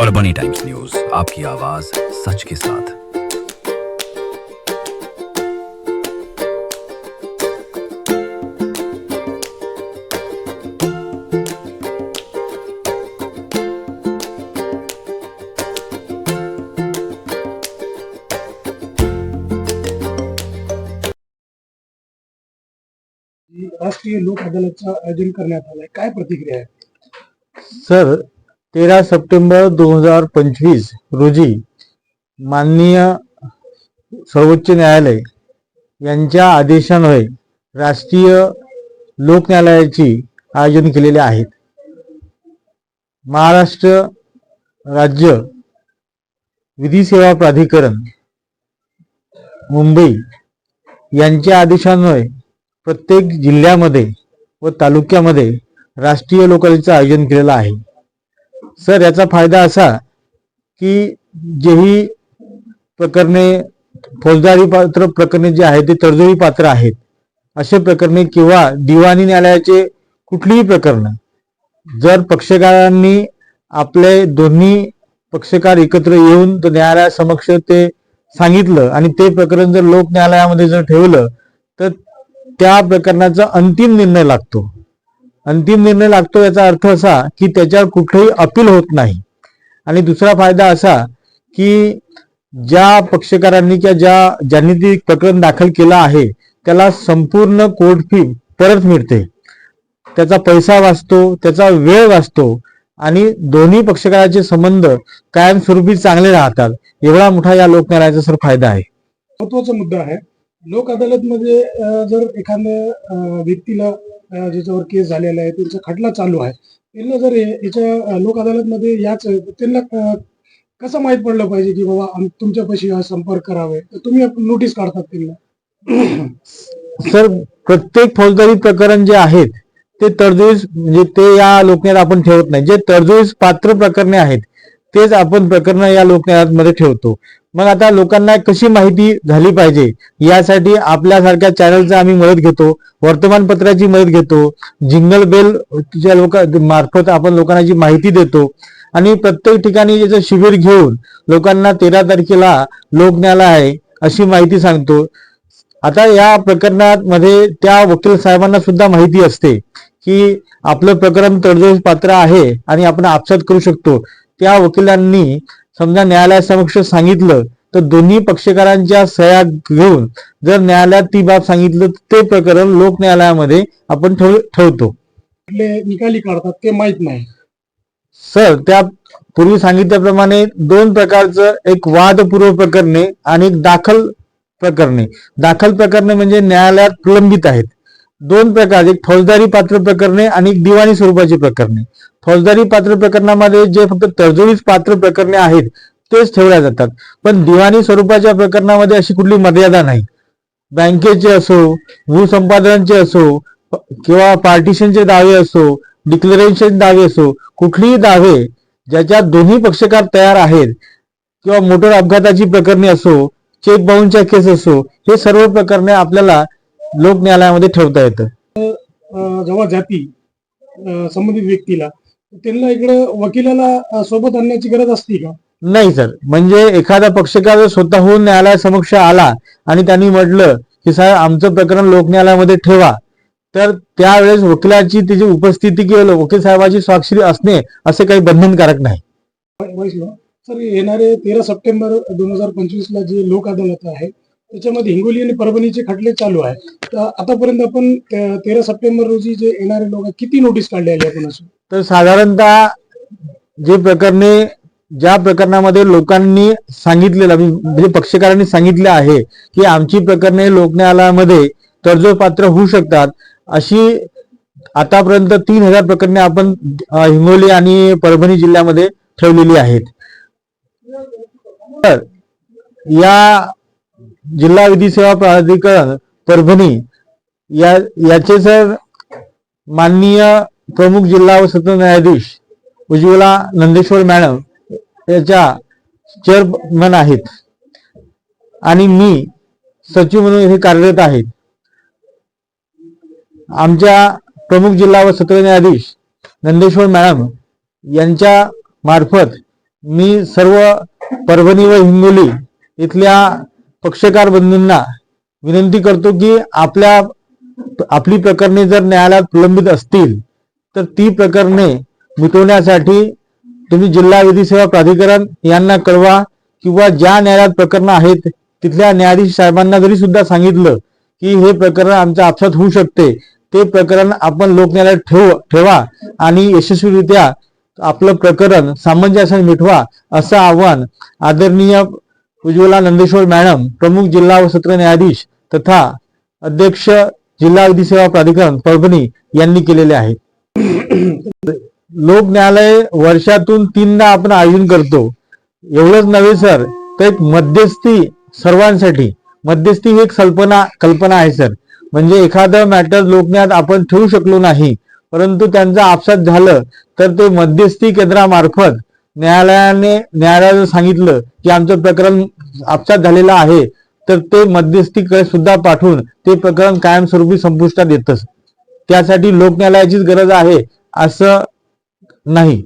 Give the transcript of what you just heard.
और बनी times news आपकी आवाज़ सच के साथ। राष्ट्रीय लोक अदालतचं आयोजन करण्यात आलंय काय प्रतिक्रिया आहे सर तेरा सप्टेंबर दोन हजार पंचवीस रोजी माननीय सर्वोच्च न्यायालय यांच्या आदेशान्वये राष्ट्रीय लोक न्यायालयाची आयोजन केलेले आहेत. महाराष्ट्र राज्य विधी सेवा प्राधिकरण मुंबई यांच्या आदेशान्वये प्रत्येक जिल्ह्यामध्ये व तालुक्यामध्ये राष्ट्रीय लोकांचं आयोजन केलेलं आहे. सर याचा फायदा असा की जेही प्रकरणे फौजदारी पात्र प्रकरणे जे आहेत ते तडजोडी पात्र आहेत. असे प्रकरणे किंवा दिवाणी न्यायालयाचे कुठलीही प्रकरण जर पक्षकारांनी आपले दोन्ही पक्षकार एकत्र येऊन तर न्यायालयासमक्ष ते सांगितलं आणि ते प्रकरण जर लोक न्यायालयामध्ये जर ठेवलं तर त्या प्रकरणाचा अंतिम निर्णय लागतो. अंतिम निर्णय लागतो याचा अर्थ असा की त्याच्यावर कुठलंही अपील होत नाही. आणि दुसरा फायदा असा की ज्या पक्षकारांनी किंवा ज्या ज्यांनी ती प्रकरण दाखल केलं आहे त्याला संपूर्ण कोर्ट फी परत मिळते. त्याचा पैसा वाचतो त्याचा वेळ वाचतो आणि दोन्ही पक्षकाराचे संबंध कायमस्वरूपी चांगले राहतात. एवढा मोठा या लोक सर फायदा आहे. महत्त्वाचा मुद्दा आहे. लोक अदालतमध्ये मध्ये जर एखाद्या व्यक्तीला ज्याच्यावर केस झालेला आहे त्यांचा खटला चालू आहे. त्यांना जर याच्या लोक अदालतमध्ये याच त्यांना कसं माहीत पडलं पाहिजे की बाबा तुमच्यापाशी हा संपर्क करावे? तर तुम्ही नोटीस काढतात त्यांना. सर प्रत्येक फौजदारी प्रकरण जे आहेत ते तडजोडीस म्हणजे ते या लोकन्यायात आपण ठेवत नाही. जे तडजोडीस पात्र प्रकरणे आहेत तेच आपण प्रकरण या लोकन्यायामध्ये ठेवतो. मग आता लोकांना कशी माहिती झाली पाहिजे? यासाठी आपल्यासारख्या चॅनलचा आम्ही मदत घेतो वर्तमानपत्राची मदत घेतो जिंगल बेलच्या लोक मार्फत आपण लोकांना जी माहिती देतो आणि प्रत्येक ठिकाणी याचं शिबिर घेऊन लोकांना तेरा तारखेला लोक न्यायालय आहे अशी माहिती सांगतो. आता या प्रकरणामध्ये त्या वकील साहेबांना सुद्धा माहिती असते की आपलं प्रकरण तडजोड पात्र आहे आणि आपण आपसात करू शकतो. त्या वकिलांनी समजा न्यायालयासमक्ष सांगितलं तर दोन्ही पक्षकारांच्या सह्या घेऊन जर न्यायालयात ती बाब सांगितलं तर ते प्रकरण लोक न्यायालयामध्ये आपण ठेव ठेवतो. निकाली काढतात ते माहीत नाही. सर त्या पूर्वी सांगितल्याप्रमाणे दोन प्रकारचं एक वादपूर्व प्रकरणे आणि एक दाखल प्रकरणे. दाखल प्रकरणे म्हणजे न्यायालयात प्रलंबित आहेत. दोन प्रकार एक फौजदारी पात्र प्रकरणे आणि एक दिवाणी स्वरूपाची प्रकरणे. फौजदारी पात्र प्रकरणामध्ये जे फक्त तडजोडीच पात्र प्रकरणे आहेत तेच ठेवल्या जातात. पण दिवाणी स्वरूपाच्या प्रकरणामध्ये अशी कुठली मर्यादा नाही. बँकेचे असो भूसंपादनाचे असो किंवा पार्टिशनचे दावे असो डिक्लेरेशन दावे असो कुठलीही दावे ज्याच्यात दोन्ही पक्षकार तयार आहेत किंवा मोटर अपघाताची प्रकरणे असो चेक बाउन्सच्या केस असो हे सर्व प्रकरणे आपल्याला लोक न्यायालयामध्ये ठेवता येतं. जेव्हा जाती संबंधित व्यक्तीला त्यांना इकडे वकिलाला सोबत आणण्याची गरज असते का? नाही सर. म्हणजे एखादा पक्षकार जर स्वतःहून न्यायालयासमक्ष आला आणि त्यांनी म्हटलं की साहेब आमचं प्रकरण लोक न्यायालयामध्ये ठेवा तर त्यावेळेस वकिलाची त्याची उपस्थिती किंवा वकील साहेबाची स्वाक्षरी असणे असे काही बंधनकारक नाही. सर येणारे तेरा सप्टेंबर दोन हजार पंचवीस ला जे लोक अदालत आहे त्याच्यामध्ये हिंगोली आणि परभणीचे खटले चालू आहे तर आतापर्यंत आपण तेरा सप्टेंबर रोजी जे येणारे लोक किती नोटीस काढले आहे आपण असं तर साधारणतः जे प्रकरणे ज्या प्रकरणामध्ये लोकांनी सांगितलेलं म्हणजे पक्षकारांनी सांगितले आहे की आमची प्रकरणे लोक न्यायालयामध्ये तडजोड पात्र होऊ शकतात अशी आतापर्यंत तीन हजार प्रकरणे आपण हिंगोली आणि परभणी जिल्ह्यामध्ये ठेवलेली आहेत. तर या जिल्हा विधी सेवा प्राधिकरण परभणी या याचे सर माननीय प्रमुख जिल्हा व सत्र न्यायाधीश उज्ज्वला नंदेश्वर मॅडम याच्या चेअरमन आहेत. आणि मी सचिव म्हणून हे कार्यरत आहेत आमच्या प्रमुख जिल्हा व सत्र न्यायाधीश नंदेश्वर मॅडम यांच्या मार्फत मी सर्व परभणी व हिंगोली इथल्या पक्षकार बंधूंना विनंती करतो की आपल्या आपली प्रकरणे जर न्यायालयात प्रलंबित असतील तर ती प्रकरणे मिटवण्यासाठी तुम्ही जिल्हा विधी सेवा प्राधिकरण यांना कळवा किंवा ज्या न्यायालयात प्रकरणं आहेत तिथल्या न्यायाधीश साहेबांना जरी सुद्धा सांगितलं की हे प्रकरण आमच्या आपसात होऊ शकते. ते प्रकरण आपण लोकन्यायालयात ठेव ठेवा आणि यशस्वीरित्या आपलं प्रकरण सामंजस्याने मिटवा असं आव्हान आदरणीय उज्ज्वला नंदेश्वर मॅडम प्रमुख जिल्हा व सत्र न्यायाधीश तथा अध्यक्ष जिल्हा विधी सेवा प्राधिकरण परभणी यांनी केलेले आहे लोक न्यायालय वर्षातून तीनदा आपण आयोजन करतो. एवढंच नव्हे सर. तर एक मध्यस्थी सर्वांसाठी. मध्यस्थी ही एक कल्पना कल्पना आहे सर. म्हणजे एखादं मॅटर लोकन्यात आपण ठेवू शकलो नाही परंतु त्यांचं आपसात झालं तर ते मध्यस्थी केंद्रामार्फत न्यायालयाने न्यायालयाने सांगितलं की आमचं प्रकरण आपसात झालेलं आहे तर ते मध्यस्थीकडे सुद्धा पाठवून ते प्रकरण कायमस्वरूपी संपुष्टात येतं त्यासाठी लोक न्यायालयाचीच गरज आहे असं नाही.